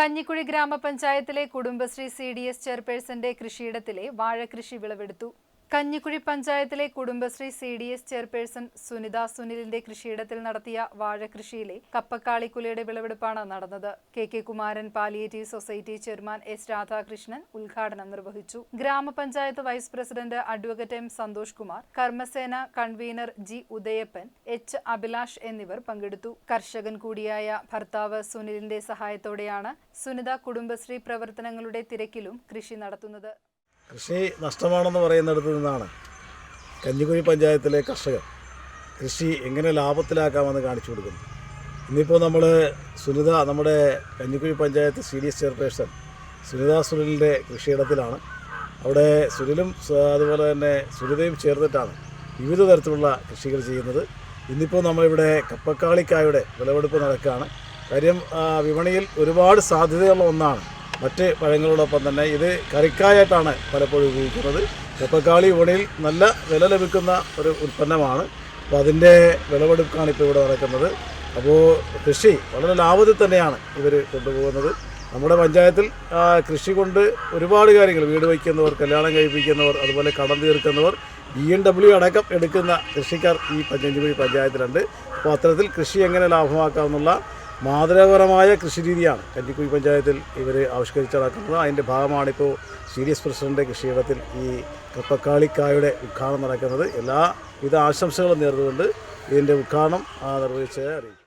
കഞ്ഞിക്കുഴി ഗ്രാമപഞ്ചായത്തിലെ Kudumbashree C D S ചെയർപേഴ്സന്റെ കൃഷിയിടത്തിലെ വാഴകൃഷി വിളവെടുത്തു. കഞ്ഞിക്കുഴി പഞ്ചായത്തിലെ Kudumbashree C D S chairperson Sunitha സുനിലിന്റെ കൃഷിയിടത്തിൽ നടത്തിയ വാഴകൃഷിയിലെ കപ്പക്കാളിക്കുലയുടെ വിളവെടുപ്പാണ് നടന്നത്. K K Kumaran palliative society chairman S Radhakrishnan ഉദ്ഘാടനം നിർവഹിച്ചു. ഗ്രാമപഞ്ചായത്ത് vice president advocate M Santhosh Kumar കർമ്മസേന convener G Udayappan H Abhilash എന്നിവർ പങ്കെടുത്തു. കർഷകൻ കൂടിയായ ഭർത്താവ് സുനിലിന്റെ സഹായത്തോടെയാണ് സുനിത കുടുംബശ്രീ പ്രവർത്തനങ്ങളുടെ തിരക്കിലും കൃഷി നടത്തുന്നത്. കൃഷി നഷ്ടമാണെന്ന് പറയുന്നിടത്ത് നിന്നാണ് കഞ്ഞിക്കുഴി പഞ്ചായത്തിലെ കർഷകർ കൃഷി എങ്ങനെ ലാഭത്തിലാക്കാമെന്ന് കാണിച്ചു കൊടുക്കുന്നു ഇന്നിപ്പോൾ നമ്മൾ സുനിത നമ്മുടെ Kanjikuzhi panchayat C D S chairperson Sunitha സുനിലിന്റെ കൃഷിയിടത്തിലാണ്. അവിടെ സുനിലും അതുപോലെ തന്നെ സുനിതയും ചേർന്നിട്ടാണ് വിവിധ തരത്തിലുള്ള കൃഷികൾ ചെയ്യുന്നത്. ഇന്നിപ്പോൾ നമ്മളിവിടെ കപ്പക്കാളിക്കായുടെ വിളവെടുപ്പ് നടക്കുകയാണ്. കാര്യം വിപണിയിൽ ഒരുപാട് സാധ്യതയുള്ള ഒന്നാണ് മറ്റ് പഴങ്ങളോടൊപ്പം തന്നെ ഇത് കറിക്കായായിട്ടാണ് പലപ്പോഴും ഉപയോഗിക്കുന്നത്. ചെപ്പക്കാളി വിപണിയിൽ നല്ല വില ലഭിക്കുന്ന ഒരു ഉൽപ്പന്നമാണ്. അപ്പോൾ അതിന്റെ വിളവെടുപ്പാണ് ഇപ്പോൾ ഇവിടെ നടക്കുന്നത്. അപ്പോൾ കൃഷി വളരെ ലാഭത്തിൽ തന്നെയാണ് ഇവർ കൊണ്ടുപോകുന്നത്. നമ്മുടെ പഞ്ചായത്തിൽ കൃഷി കൊണ്ട് ഒരുപാട് കാര്യങ്ങൾ. വീട് വയ്ക്കുന്നവർ കല്യാണം കഴിപ്പിക്കുന്നവർ അതുപോലെ കടം തീർക്കുന്നവർ ബി എൻ ഡബ്ല്യു അടക്കം എടുക്കുന്ന കൃഷിക്കാർ ഈ പഞ്ചഞ്ചുപുഴി പഞ്ചായത്തിലുണ്ട്. അപ്പോൾ അത്തരത്തിൽ കൃഷി എങ്ങനെ ലാഭമാക്കാമെന്നുള്ള മാതൃകാപരമായ കൃഷിരീതിയാണ്. കഞ്ഞിക്കുഴി പഞ്ചായത്തിൽ ഇവർ ആവിഷ്കരിച്ച് നടക്കുന്നത് അതിന്റെ ഭാഗമാണ് ഇപ്പോൾ സി ഡി എസ് പ്രസിഡന്റെ കൃഷിയിടത്തിൽ ഈ കപ്പക്കാളിക്കായുടെ ഉദ്ഘാടനം നടക്കുന്നത്. എല്ലാവിധ ആശംസകളും നേർന്നുകൊണ്ട് ഇതിന്റെ ഉദ്ഘാടനം നിർവഹിച്ചതായി നിർവഹിച്ച് അറിയിക്കും